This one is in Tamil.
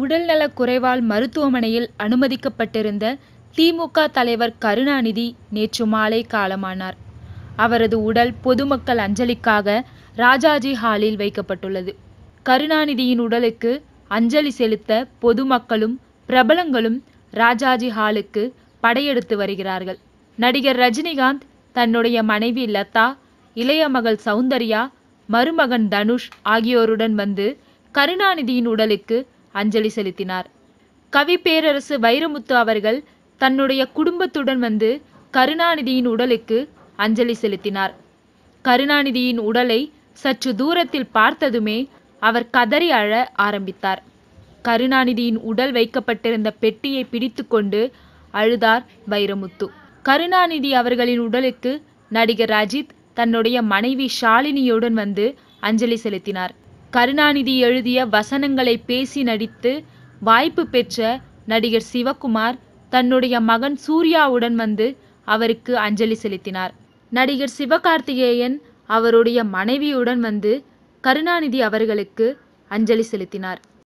உடல்நலக் குறைவால் மருத்துவமனையில் அனுமதிக்கப்பட்டிருந்த திமுக தலைவர் கருணாநிதி நேற்று மாலை காலமானார். அவரது உடல் பொதுமக்கள் அஞ்சலிக்காக ராஜாஜி ஹாலில் வைக்கப்பட்டுள்ளது. கருணாநிதியின் உடலுக்கு அஞ்சலி செலுத்த பொதுமக்களும், பிரபலங்களும் ராஜாஜி ஹாலுக்கு படையெடுத்து வருகிறார்கள். நடிகர் ரஜினிகாந்த் தன்னுடைய மனைவி லதா, இளைய மகள் சௌந்தர்யா மருமகன் தனுஷ் ஆகியோருடன் வந்து கருணாநிதியின் உடலுக்கு அஞ்சலி செலுத்தினார். கவி பேரரசு வைரமுத்து அவர்கள் தன்னுடைய குடும்பத்துடன் வந்து கருணாநிதியின் உடலுக்கு அஞ்சலி செலுத்தினார். கருணாநிதியின் உடலை சற்று தூரத்தில் பார்த்ததுமே அவர் கதறி அழ ஆரம்பித்தார். கருணாநிதியின் உடல் வைக்கப்பட்டிருந்த பெட்டியை பிடித்துக்கொண்டு அழுதார் வைரமுத்து. கருணாநிதி அவர்களின் உடலுக்கு நடிகர் அஜித் தன்னுடைய மனைவி ஷாலினியுடன் வந்து அஞ்சலி செலுத்தினார். கருணாநிதி எழுதிய வசனங்களை பேசி நடித்து வாய்ப்பு பெற்ற நடிகர் சிவகுமார் தன்னுடைய மகன் சூர்யாவுடன் வந்து அவருக்கு அஞ்சலி செலுத்தினார். நடிகர் சிவகார்த்திகேயன் அவருடைய மனைவியுடன் வந்து கருணாநிதி அவர்களுக்கு அஞ்சலி செலுத்தினார்.